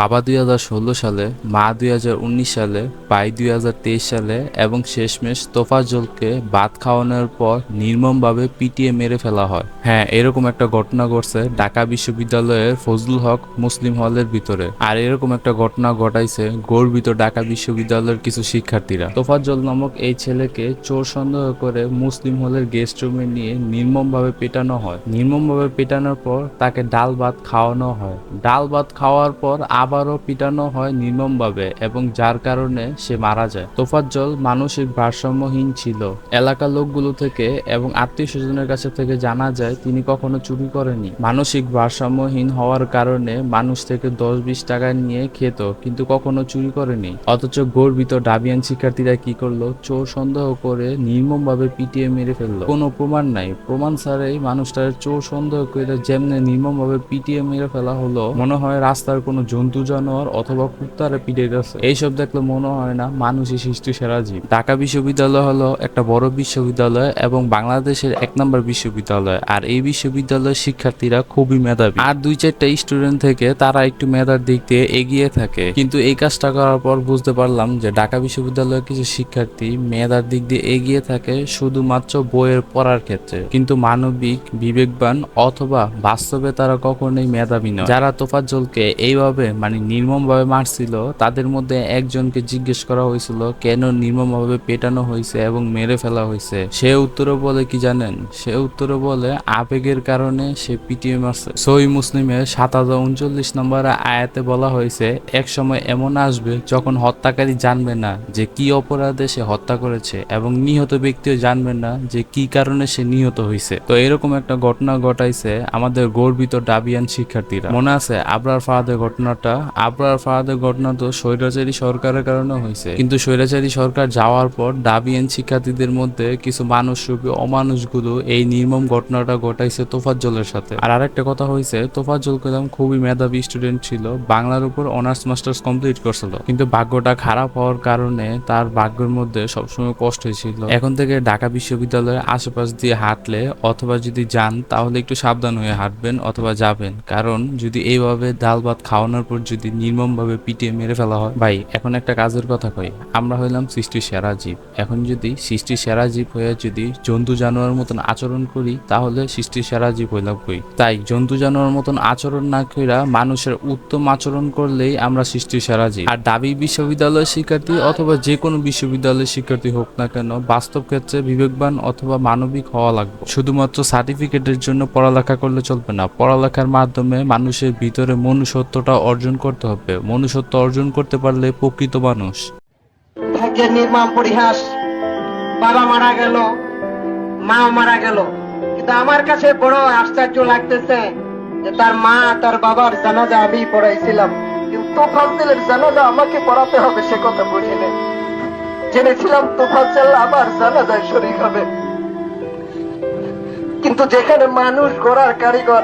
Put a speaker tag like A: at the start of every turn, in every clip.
A: বাবা দুই হাজার ষোলো সালে, মা দুই হাজার উনিশ সালে, ভাই দুই হাজার তেইশ সালে এবং শেষমেশ তোফাজ্জলকে ভাত খাওয়ানোর পর নির্মমভাবে পিটিয়ে মেরে ফেলা হয়। হ্যাঁ এরকম একটা ঘটনা ঘটছে ঢাকা বিশ্ববিদ্যালয়ের ফজলুল হক মুসলিম হলের ভিতরে। আর এরকম একটা ঘটনা ঘটাইছে গর্বিত ঢাকা বিশ্ববিদ্যালয়ের কিছু শিক্ষার্থীরা। তোফাজ্জল নামক এই ছেলেকে চোর সন্দেহ করে মুসলিম হলের গেস্ট রুমে নিয়ে নির্মমভাবে পেটানো হয়। নির্মমভাবে পেটানোর পর তাকে ডাল ভাত খাওয়ানো হয়। ডাল ভাত খাওয়ার পর আবারও পিটানো হয় নির্মমভাবে এবং যার কারণে সে মারা যায়। তোফাজ্জল মানসিক ভারসাম্যহীন ছিল। এলাকার লোকগুলো থেকে এবং আত্মীয় স্বজনের কাছে থেকে জানা যায়, তিনি কখনো চুরি করেনি। মানসিক ভারসাম্যহীন হওয়ার কারণে মানুষ থেকে দশ বিশ টাকা নিয়ে খেত, কিন্তু কখনো চুরি করেনি। অথচ গর্বিত ডাবিয়ান শিক্ষার্থীরা কি করল? চোর সন্দেহ করে নির্মমভাবে পিটিয়ে মেরে ফেলল। কোনো প্রমাণ নাই। প্রমাণ ছাড়াই মানুষটার চোর সন্দেহ করে যেমনে নির্মমভাবে পিটিয়ে মেরে ফেলা হলো, মনে হয় রাস্তার কোনো জন্তু জানোয়ার অথবা কুত্তারে পিটে গেছে। এইসব দেখলে মনে হয় না মানুষই সৃষ্টি সেরা জীব। ঢাকা বিশ্ববিদ্যালয় হলো একটা বড় বিশ্ববিদ্যালয় এবং বাংলাদেশের এক নম্বর বিশ্ববিদ্যালয়। আর এই বিশ্ববিদ্যালয়ের শিক্ষার্থীরা খুবই মেধাবী। আর দুই চারটা স্টুডেন্ট থেকে তারা একটু মেধার দিক দিয়ে এগিয়ে থাকে। কিন্তু এই কাজটা করার পর বুঝতে পারলাম যে ঢাকা বিশ্ববিদ্যালয়ের কিছু শিক্ষার্থী মেধার দিক দিয়ে এগিয়ে থাকে শুধুমাত্র বইয়ের পড়ার ক্ষেত্রে। কিন্তু মানবিক, বিবেকবান অথবা বাস্তবে তারা কখনোই মেধাবী নয়। যারা তোফাজ্জলকে এইভাবে মানে নির্মমভাবে মারছিল, তাদের মধ্যে একজনকে জিজ্ঞেস করা হয়েছিল, কেন নির্মমভাবে পেটানো হয়েছে এবং মেরে ফেলা হয়েছে? সে উত্তরে বলে, কি জানেন? সে উত্তরে বলে, আবেগের কারণে সে পিটিয়ে মারছে। সই মুসলিমের সাত হাজার উনচল্লিশ নম্বর আয়াতে বলা হয়েছে এক সময় এমন আসবে যখন হত্যাকারী জানবে না যে কি অপরাধে সে হত্যা করেছে এবং নিহত ব্যক্তিও জানবে না যে কি কারণে সে নিহত হয়েছে। তো এরকম একটা ঘটনা ঘটাইছে আমাদের গর্বিত ডাবিয়ান শিক্ষার্থীরা। মনে আছে আবরার ফাহাদের ঘটনাটা? আবরার ফাহাদের ঘটনা তো স্বৈরাচারী সরকারের কারণে হয়েছে। কিন্তু স্বৈরাচারী সরকার যাওয়ার পর ডাবিয়ান শিক্ষার্থীদের মধ্যে কিছু মানুষ রূপী অমানুষগুলো এই নির্মম ঘটনাটা ঘটাইছে তোফাজ্জলের সাথে। আর আরেকটা কথা হয়েছে, তোফাজ্জল কলাম খুবই মেধাবী স্টুডেন্ট ছিল, বাংলার উপর অনার্স মাস্টার্স কমপ্লিট করছিল। কিন্তু ভাগ্যটা খারাপ হওয়ার কারণে তার ভাগ্যের মধ্যে সবসময় কষ্ট হয়েছিল। এখন থেকে ঢাকা বিশ্ববিদ্যালয়ের আশেপাশ দিয়ে হাঁটলে অথবা যদি যান তাহলে একটু সাবধান হয়ে হাঁটবেন অথবা যাবেন। কারণ যদি এইভাবে ডাল ভাত খাওয়ানোর পর যদি নির্মমভাবে পিটিয়ে মেরে ফেলা হয়। ভাই, এখন একটা কাজের কথা কই। আমরা হইলাম সৃষ্টির সেরা জীব। এখন যদি সৃষ্টির সেরা জীব হয়ে যদি জন্তু জানোয়ার মতন আচরণ করি, তাহলে সৃষ্টির সেরা জীব হইলাম কই? তাই জন্তু জানোয়ার মতন আচরণ না কইরা মানুষের উত্তম আচরণ করলেই আমরা সৃষ্টির সেরা জীব। আর দাবি বিশ্ববিদ্যালয়ের শিক্ষার্থী অথবা যে কোনো বিশ্ববিদ্যালয়ের শিক্ষার্থী হোক না কেন, বাস্তব ক্ষেত্রে বিবেকবান অথবা মানবিক হওয়া লাগবে। শুধুমাত্র সার্টিফিকেটের জন্য পড়ালেখা করলে চলবে না। পড়ালেখার মাধ্যমে মানুষের ভিতরে মনুষ্যত্বটা অর্জন করতে হবে। মনুষ্যত্ব অর্জন করতে পারলে প্রকৃত মানুষ।
B: ভাগ্যের নির্মম পরিহাস। বাবা মারা গেল মা মারা গেল। কিন্তু আমার কাছে বড় আশ্চর্য লাগতেছে যে তার মা, তার বাবার জানাজা আমি পড়াইছিলাম। কিন্তু ফাজলের জানাজা আমাকে পড়াতে হবে, সে কথা বুঝিনি জেনেছিলাম তোফাজ্জল আমার জানাজায় শরীর হবে। কিন্তু যেখানে মানুষ গড়ার কারিগর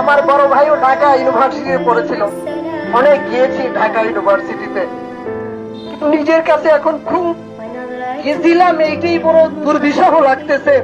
B: আমার বড় ভাইও ঢাকা ইউনিভার্সিটিতে পড়েছিল। অনেক গিয়েছি ঢাকা ইউনিভার্সিটিতে নিজের কাছে এখন খুব গেছিলাম, এইটাই বড় দুর্বিষহ লাগতেছে।